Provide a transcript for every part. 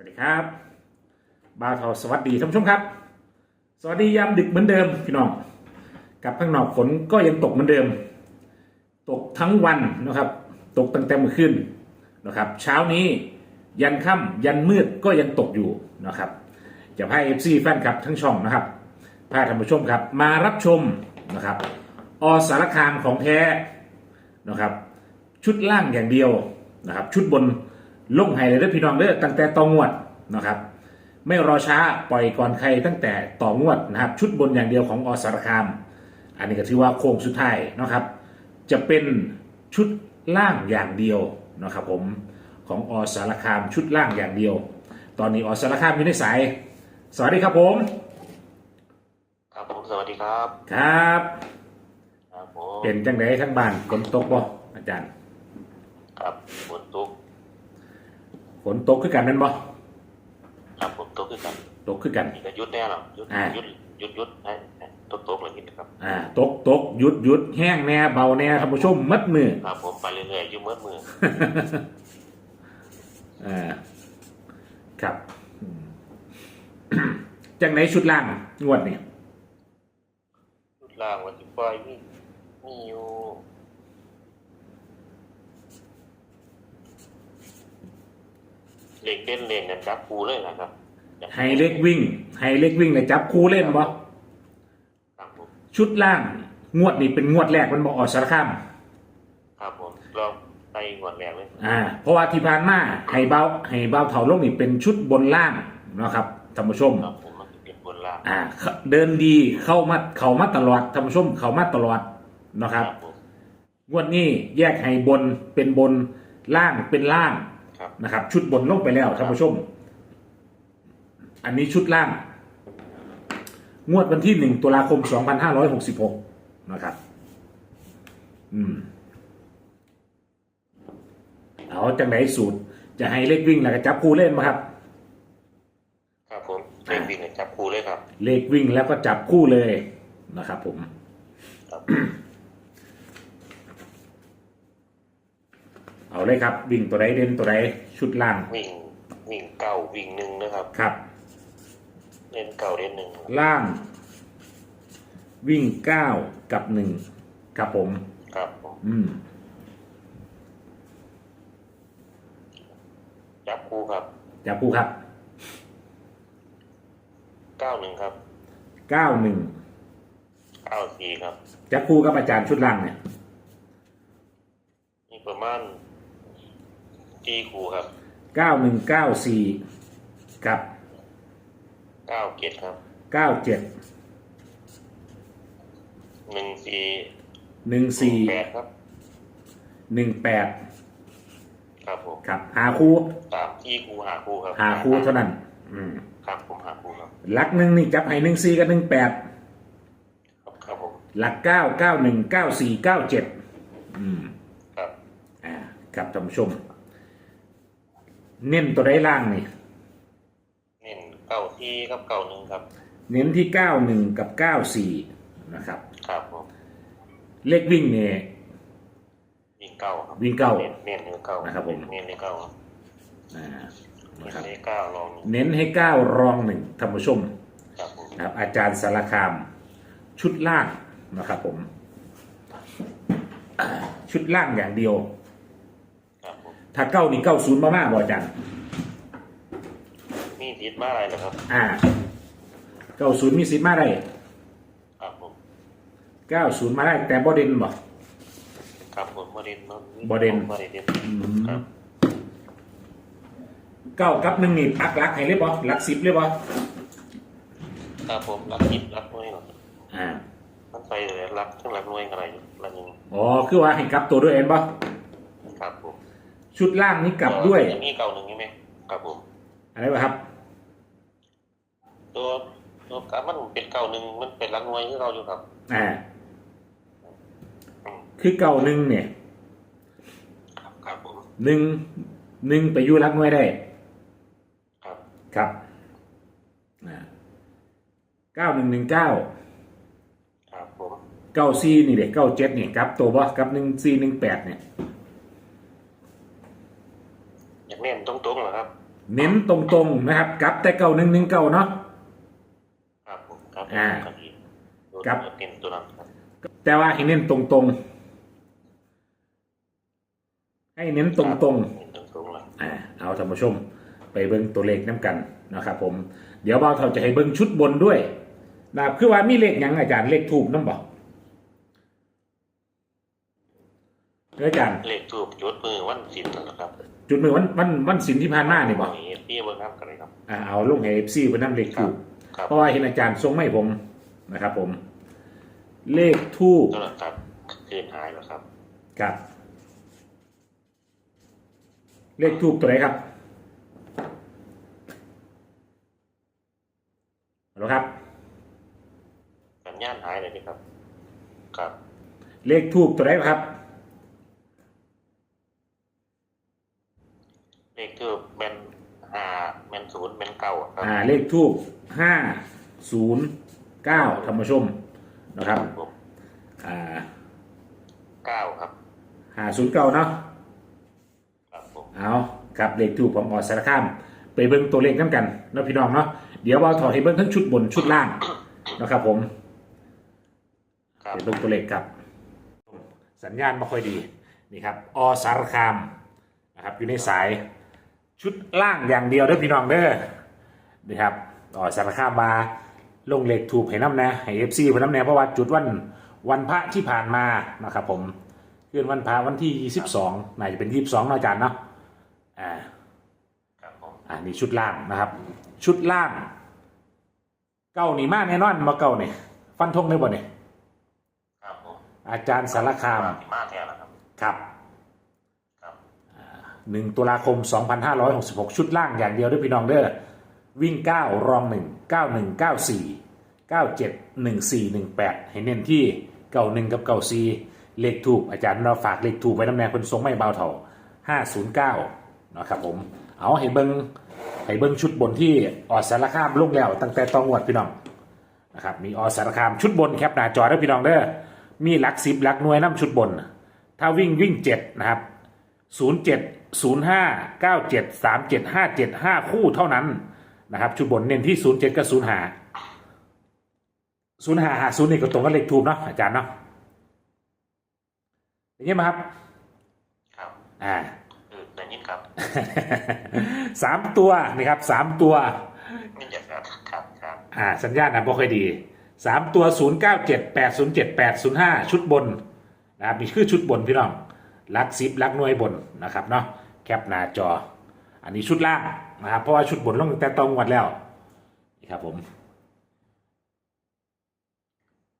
วัสดีครับบ่าวเทาสวัสดีท่านผู้ชมครับ สวัสดียามดึกเหมือนเดิมพี่น้องกับข้างนอกฝนก็ยังตกเหมือนเดิม ตกทั้งวันนะครับ ตกตั้งแต่เมื่อคืนนะครับ เช้านี้ยันค่ำยันมืดก็ยังตกอยู่นะครับจะพาเอฟซีแฟนคลับทั้งช่องนะครับพาท่านผู้ชมครับมารับชมนะครับ อสารคามของแท้นะครับ ชุดล่างอย่างเดียวนะครับ ชุดบน ลงไฮเลยเด้อพี่น้องเด้อตั้งแต่ต่องวดนะครับ ไม่รอช้าปล่อยก่อนใครตั้งแต่ต่องวดนะครับ ชุดบนอย่างเดียวของอสารคาม อันนี้ก็ถือว่าโค้งสุดท้ายนะครับ จะเป็นชุดล่างอย่างเดียวนะครับ ผมของอสารคามชุดล่างอย่างเดียว ตอนนี้อสารคามอยู่ในสาย สวัสดีครับผม ครับผมสวัสดีครับ ครับ ครับผมเป็นจังไดทั้งบ้านฝนตกบ่อาจารย์ ครับฝนตก ฝนตกคือกันนั่นบ่ครับผมตกขึ้นกันตกคือกันนี่ก็หยุดแน่หรอหยุดอ่าหยุดหยุดหยุดให้ให้ตกตกอะไรกินนะครับ อ่า ตกตกหยุดหยุดแห้งแน่เบาแน่ท่านผู้ชมมัดมือครับผมไปเรื่อยๆอยุ่มืดมืออ่าครับอืมจังไหนชุดล่างงวดนี่ชุดล่างวันที่ปล่อยมีมีอยู่ เหล็กเด่นเหล็กนั่นจับปูเลยนะครับไฮเล็กวิ่งไฮเล็กวิ่งเลยจับคู่เล่นบ่ครับผมชุดล่าง งวดนี่เป็นงวดแรกมันบอกออกสารคามครับผมลองไปงวดแรกเลยอ่า เพราะว่าที่ผ่านมาไฮเบาไฮเบาเถาลงนี่เป็นชุดบนล่างนะครับท่านผู้ชมครับผมมันจะเป็นบนล่างอ่าเข้าเดินดีเข้ามาเข้ามาตลอดท่านผู้ชมเข้ามาตลอดนะครับผมงวดนี้แยกให้บนเป็นบนล่างเป็นล่างครับ นะครับ ชุดบนลงไปแล้วท่านผู้ชม อันนี้ชุดล่าง งวดวันที่หนึ่งตุลาคมสองพันห้าร้อยหกสิบหกนะครับ อืม เอาจังไหนสูตร จะให้เลขวิ่งแล้วก็จับคู่เล่นมาครับ ครับผมเหล็กวิ่งเนี่ยจับปูเลยครับ เลขวิ่งแล้วก็จับคู่เลยนะครับผมครับ เอาเลยครับ วิ่งตัวใดเด่นตัวใดชุดล่าง วิ่งวิ่งเก่าวิ่งหนึ่งนะครับ ครับ เล่นเก่าเล่นหนึ่งล่าง วิ่งเก้ากับหนึ่งครับผม ครับผมอืม จับคู่ครับจับคู่ครับเก้าหนึ่งครับเก้าหนึ่งเก้าสี่ครับ จับคู่กับอาจารย์ชุดล่างเนี่ย มีประมาณ ตีคู่ครับเก้าหนึ่งเก้าสี่กับเก้าเจ็ดครับเก้าเจ็ดหนึ่งสี่หนึ่งสี่แปดครับหนึ่งแปดครับผมครับหาคู่สามที่คู่หาคู่ครับหาคู่เท่านั้น อืมครับผมหาคู่ครับหลักหนึ่งนี่จับให้หนึ่งสี่กับหนึ่งแปดครับครับผมหลักเก้าเก้าหนึ่งเก้าสี่เก้าเจ็ดอืมครับอ่าครับท่านผู้ชม เน้นตัวใดล่างนี่เน้นเก้าที่ครับเก้าหนึ่งครับ เน้นที่เก้าหนึ่งกับเก้าสี่นะครับ ครับผมเลขวิ่งเนี่ย วิ่งเก้าครับวิ่งเก้าเน้นเน้นเนื้อเก้านะครับผม เน้นเนื้อเก้าครับอ่าเน้นะนครับเนื้อเก้าลองเน้นให้เก้ารองหนึ่งท่านผู้ชมครับผมนะครับอาจารย์สารคาม ชุดล่างนะครับผมอ่าชุดล่างอย่างเดียวครับผม ถ้าเก้านี่เก้าศูนย์มาม่าบ่อาจารย์มีติดมาอะไรเหรอครับ อ่าเก้าศูนย์มีสิทธิ์มาได้ครับผมเก้าศูนย์มาได้แต่บ่เด่นบ่ ครับผมบริเวณบ่เด่นบริเวณอืมครับเก้ากับหนึ่งนี่ปักหลักให้เลยบ่หลักสิบเลยบ่ครับผมรักคิดรักน้อยหน่อยอ่ามันไปเลยรักทั้งรักน้อยอะไรรักหนึ่งอ๋อคือว่าให้กลับตัวด้วยเอ็นบ่ครับผม ชุดล่างนี้กลับด้วยยังมีเก่าหนึ่งใช่ไหมครับผมอะไรวะครับ ตัวตัวกลับมันเป็นเก่าหนึ่งมันเป็นรักน้อยที่เราอยู่ครับอ่าอืมคือเก่าหนึ่งเนี่ยครับครับผมหนึ่งหนึ่งไปอยู่รักน้อยได้ ครับครับอ่าเก้าหนึ่งหนึ่งเก้าครับผมเก้าซีนี่เด็กเก้าเจ็ดเนี่ยกลับ ตัวบ่กลับหนึ่งซีหนึ่งแปดเนี่ยอยาก เน้นตรงๆเหรอครับ เน้นตรงๆนะครับกลับแต่เก่าหนึ่งหนึ่งเก่าเนาะครับผมครับอ่าครับพี่ครับเต็มตัวนั้นครับแต่ว่าให้เน้นตรงๆ ให้เน้นตรงเน้นตรงๆเลยๆอ่าเอาท่านผู้ชมไปเบิ้งตัวเลขน้ำกันนะครับผม เดี๋ยวเราจะให้เบิ้งชุดบนด้วยนะครับคือว่ามีเลขหยังอาจารย์เลขถูกน้ำบอกอาจารย์เลขทูบยศมือวันสิบนะครับ จุดมือวันวันวันศิลที่ผ่านมานี่บอกพี่เบิ้งน้ำกันเลยครับ อ่าเอาลงให้เอฟซีเพื่อนำเลขถูกครับเพราะว่าเห็นอาจารย์ทรงไม่ผมนะครับ ผม เลขทูกตัวนั้นครับคืนหายแล้วครับครับ เลขทูกตัวไหนครับฮัลโหลครับสัญญาณหายเลยนี่ครับ ครับ เลขทูกตัวไหนครับ เลขทูบแมนห้าแมนศูนย์แมน เก้าครับอ่าเลขทูกห้าศูนย์เก้าธรรมชมนะครับผมอ่าเก้าครับห้าศูนย์เก้าเนาะครับผมเอาครับเลขทูกของออสารคามไปเบิ้งตัวเลขน้ำกันเนาะพี่น้องเนาะเดี๋ยวเราถอดให้เบิ้งทั้งชุดบนชุดล่างนะครับผมครับไปเบิ้งตัวเลขครับ สัญญาณไม่ค่อยดีนี่ครับอสารคามนะครับอยู่ในสายชุดล่างอย่างเดียวเด้อพี่น้องเด้อ นี่ครับอสารคามมาลงเลขถูกให้น้ำนะให้เอฟซีเพื่นน้ำแน่เพราะว่าจุดวันวันพระที่ผ่านมานะครับผมคืนวันพระวันที่ 22น่าจะเป็น 22เนาะอาจารย์เนาะอ่าครับผมอ่านี่ชุดล่างนะครับ ชุดล่าง เก้านี่มากแน่นอนมาเก้าเนี่ยฟันธงเลยบ่เนี่ยครับผมอาจารย์สารคามมากแค่แล้วครับครับครับหนึ่งตุลาคม 2566 ชุดล่างอย่างเดียวด้วยพี่น้องเด้อ วิ่ง 9 รอง 1 91 94 97 14 18 ให้เน้นที่เก่า1กับเก่า4เลขถูกอาจารย์เราฝากเลขถูกไว้น้ำแนงคนทรงไม่เบาเท่า509นะครับผม เอาให้เบิงให้เบิงชุดบนที่ออสารคามลงแล้วตั้งแต่ตองวดพี่น้องนะครับมีออสารคามชุดบนแคปหน้าจอได้วพี่น้องเด้อมีหลักสิบหลักหน่วยน้ำชุดบน ถ้าวิ่งวิ่งเจ็ดนะครับศูนย์เจ็ดศูนย์ห้าเก้าเจ็ดสามเจ็ดห้าเจ็ดห้าคู่เท่านั้น นะครับชุดบนเน้นที่ศูนย์เจ็ดกับศูนย์ห้าศูนย์ห้าห้าศูนย์นี่ก็ตรงกับเลขทูบเนาะอาจารย์เนาะอย่างนี้ไหมครับ ครับอ่าเออแต่ยินครับ สามตัวนี่ครับสามตัวนี่อยากครับครับครับอ่า สัญญาณนะบ่ค่อยดีสามตัวศูนย์เก้าเจ็ดแปดศูนย์เจ็ดแปดศูนย์ห้าชุดบนนะครับนี่คือชุดบนพี่น้องลักซิปลักหน่วยบนนะครับเนาะแคปหน้าจอ อันนี้ชุดล่าง นะครับเพราะว่าชุดบนลงตั้งแต่ตรงวัดแล้วนี่ครับผม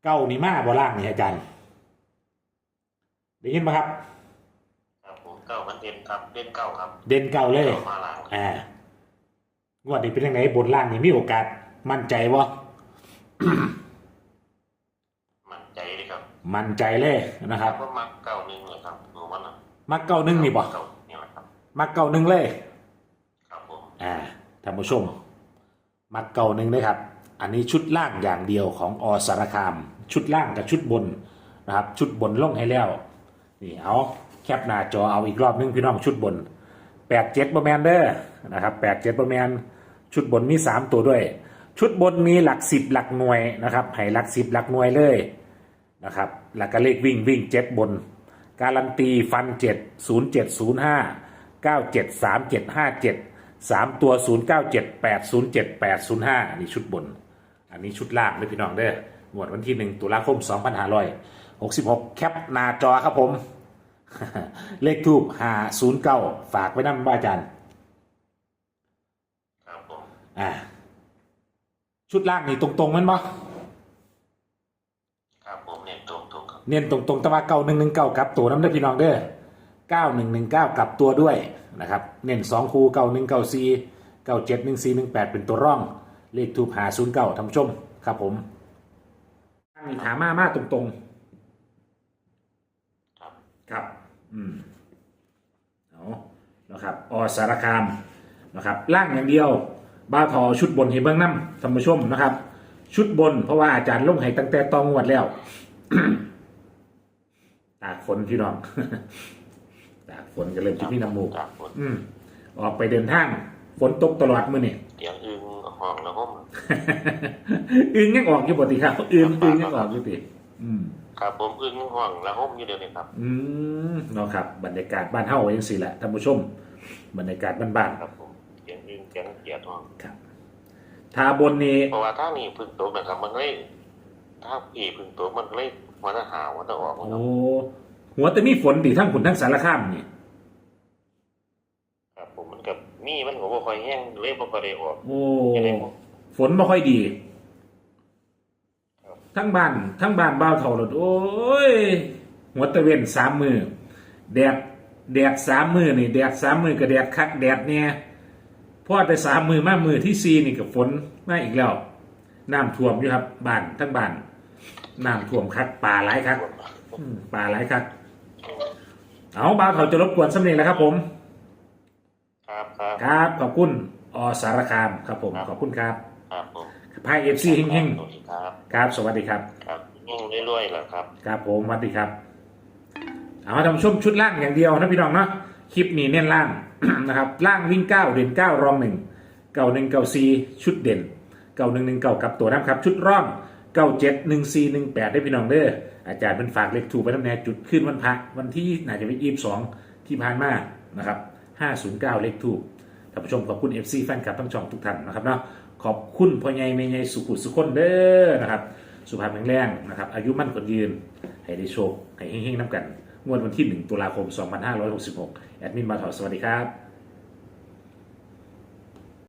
เก้านี่มาบ่ล่างนี่อาจารย์ได้ยินไหมครับ ครับผมเก้ามันเด่นครับเด่นเก้าครับ เด่นเก้าเลยเก้ามาหลังอ่างวดนี้เป็นยังไงบนล่างนี่มีโอกาส มั่นใจวะมั่นใจเลยครับ มั่นใจเลยนะครับก็มักเก้าหนึ่งเลยครับหนูมันนะมักเก้าหนึ่งนี่บ่เก้านี่แหละครับมักเก้าหนึ่งเลยครับผมอ่าท่านผู้ชม มักเก่าหนึ่งนะครับ อันนี้ชุดล่างอย่างเดียวของอสารคาม ชุดล่างกับชุดบนนะครับ ชุดบนล่งให้แล้ว นี่เอาแคปหน้าจอเอาอีกรอบนึงพี่น้องชุดบนแปดเจ็ดประแมนเด้อนะครับแปดเจ็ดประแมนชุดบนมีสามตัวด้วย ชุดบนมีหลักสิบหลักหน่วยนะครับให้หลักสิบหลักหน่วยเลยนะครับหลักกเลขวิ่งวิ่งเจ็ดบน การันตีฟันเจ็ดศูนย์เจ็ดศูนย์ห้าเก้าเจ็ดสามเจ็ดห้าเจ็ด สามตัวศูนย์เก้าเจ็ดแปดศูนย์เจ็ดแปดศูนย์ห้าอันนี้ชุดบน อันนี้ชุดล่างเลยพี่น้องเด้อหมวดวันที่หนึ่งตุลาคมสองพันห้าร้อยหกสิบหกแคปหน้าจอครับผม เลขทูบห้าศูนย์เก้าฝากไว้นั่นบ้าอาจารย์ครับผมอ่าชุดล่างนี่ตรงๆมันบ่ครับผมเนี่ยตรงตรงครับเน้นตรงๆแตะว่าเก้าหนึ่งหนึ่งเก้ากลับตัวน้ำเด้อพี่น้องเด้อเก้าหนึ่งหนึ่งเก้ากลับตัวด้วย นะครับเน้นสองคูเก้าหนึ่งเก้าสี่เก้าเจ็ดหนึ่งสี่หนึ่งแปดเป็นตัวร่อง เลขทูบหาศูนย์เก้าท่านผู้ชมครับผมมีถามมามาตรงครับๆครับ อืมเอานะครับอสารคามนะครับล่างอย่างเดียว บ้าทอชุดบนเห็นเบื้องน้ำท่านผู้ชมนะครับ ชุดบนเพราะว่าอาจารย์ลงให้ตั้งแต่ตองงวดแล้ว ตากฝนพี่น้อง ตากฝนก็เริ่มจะมีน้ำมูกครับผมอืม ออกไปเดินทาง ฝนตกตลอดมื้อนี่ เสียงอึงห้องแล้วห้องอึงยังออกอยู่บ่ติครับอึงอึงยังออกอยู่ติอืม ครับผมอึงห้องแล้วห้องอยู่เดียวนี้ครับ อืมเนาะครับ บรรยากาศบ้านเฮาจังซี่แหละท่านผู้ชม บรรยากาศบ้านครับผมเสียงอึงเสียงเกียดห้องๆครับทาบนนี่เพราะว่าถ้านี่พึ่งตัวนะครับมันเลยถ้าผีพึ่งตัวมันเลยมันจะหาวันจะออกมันโอ้ หัวแต่มีฝนดิทั้งขุนทั้งสารคามนี่ครับผมมันกับมีมันก็บ่ค่อยแห้งเลยบ่ค่อยได้ออกโอ้ยังไงผมฝนไม่ค่อยดีครับทั้งบ้านทั้งบ้านบ้าวเท่าหลดโอ้ยหัวตะเวนสามมือแดดแดดสามมือนี่แดดสามมือกับแดดคักแดดเนี่ยพอแต่สามมือมามือที่สี่นี่กับฝนมาอีกแล้วน้ำท่วมอยู่ครับบ้านทั้งบ้านน้ำท่วมคักป่าหลายคักอืมป่าหลายคัก เอาบ้าวเท่าจะรบกวนสำเนียงแล้วครับ ผม ครับครับ ครับ ขอบคุณอสารคามครับผมขอบคุณครับครับผมพายเอฟซีเฮงสวัสดีครับๆครับ สวัสดีครับ ครับยิ่งเรื่อยๆเหรอครับ ครับผมสวัสดีครับ เอาทำชมชุดล่างอย่างเดียวนะพี่น้องเนาะคลิปนี้เน้นล่าง นะครับล่างวิ่งเก้าเด่นเก้ารองหนึ่งเก้าหนึ่งเก้าซีชุดเด่นเก้าหนึ่งหนึ่งเก้ากับตัวน้ำครับ ชุดร่องเก้าเจ็ดหนึ่งซีหนึ่งแปดได้พี่น้องเด้อ อาจารย์เป็นฝากเลขถูกไปน้ำแน่จุดขึ้นวันพระวันที่น่าจะเป็นยี่สิบสองที่ผ่านมานะครับห้าศูนย์เก้าเลขถูกท่านผู้ชมขอบคุณเอฟซีแฟนคลับทั้งช่องทุกท่านนะครับเนาะขอบคุณพ่อใหญ่แม่ใหญ่สุขุสุขคนเด้อนะครับสุภาพแข็งแรงนะครับอายุมั่นคนยืน ให้ได้โชคให้เฮงๆน้ำกัน งวดวันที่ 1 ตุลาคม 2566 แอดมินมาถอดสวัสดีครับ